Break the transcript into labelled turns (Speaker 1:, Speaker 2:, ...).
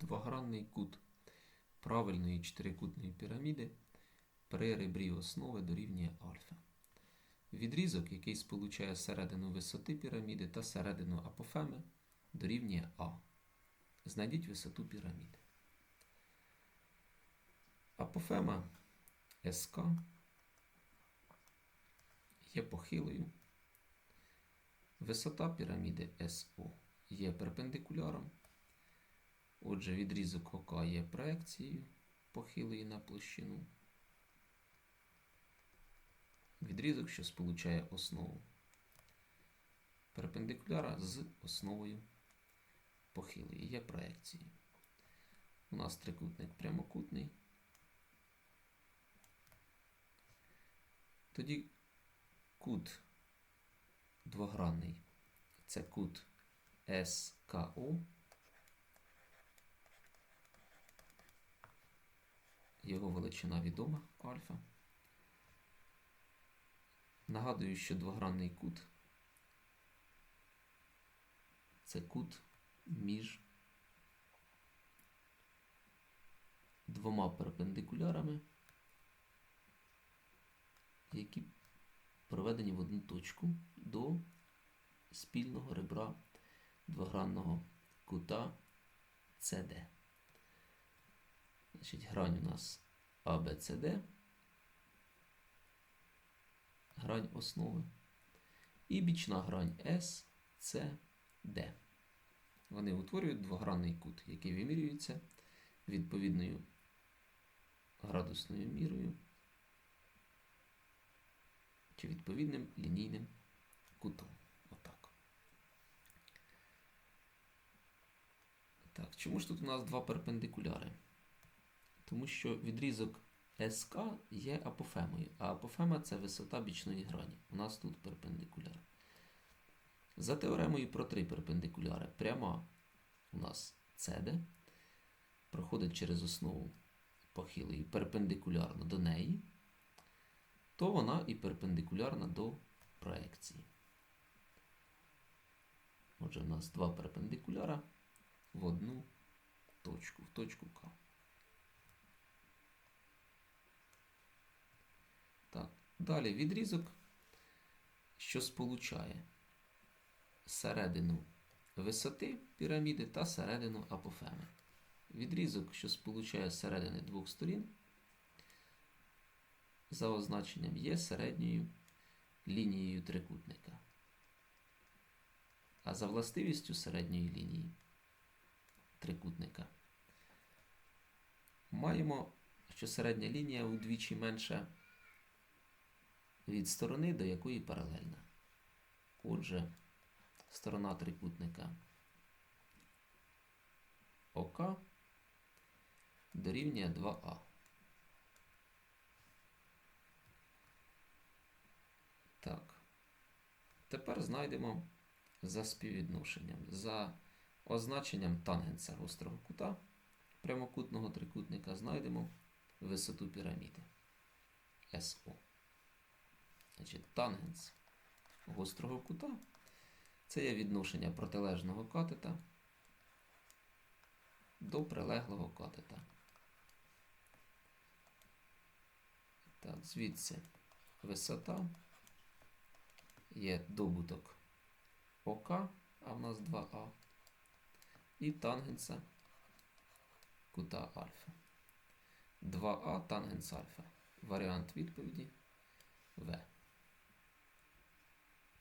Speaker 1: двогранний кут правильної чотирикутної піраміди при ребрі основи дорівнює альфа. Відрізок, який сполучає середину висоти піраміди та середину апофеми, дорівнює А. Знайдіть висоту піраміди. Апофема СК є похилою. Висота піраміди СО є перпендикуляром. Отже, відрізок ОК є проекцією похилої на площину. Відрізок, що сполучає основу перпендикуляра з основою похилої, є проекцією. У нас трикутник прямокутний. Тоді кут двогранний це кут СКО. Його величина відома альфа. Нагадую, що двогранний кут це кут між двома перпендикулярами, які проведені в одну точку до спільного ребра двогранного кута CD. Значить, грань у нас ABCD, грань основи, і бічна грань SCD. Вони утворюють двогранний кут, який вимірюється відповідною градусною мірою чи відповідним лінійним кутом. Отак. Так, чому ж тут у нас два перпендикуляри? Тому що відрізок СК є апофемою, а апофема це висота бічної грані. У нас тут перпендикуляр. За теоремою про три перпендикуляри пряма у нас CD проходить через основу похилої перпендикулярно до неї, то вона і перпендикулярна до проекції. Отже, у нас два перпендикуляра в одну точку, в точку К. Так, далі відрізок, що сполучає середину висоти піраміди та середину апофеми. Відрізок, що сполучає середини двох сторін, за означенням є середньою лінією трикутника. А за властивістю середньої лінії трикутника маємо, що середня лінія удвічі менша від сторони, до якої паралельна. Отже, сторона трикутника ОК дорівнює 2А. Так. Тепер знайдемо за співвідношенням, за означенням тангенса гострого кута прямокутного трикутника знайдемо висоту піраміди СО. Значить, тангенс гострого кута це є відношення протилежного катета до прилеглого катета. Так, звідси висота є добуток ОК, а в нас 2А, і тангенса кута альфа. 2А тангенс альфа. Варіант відповіді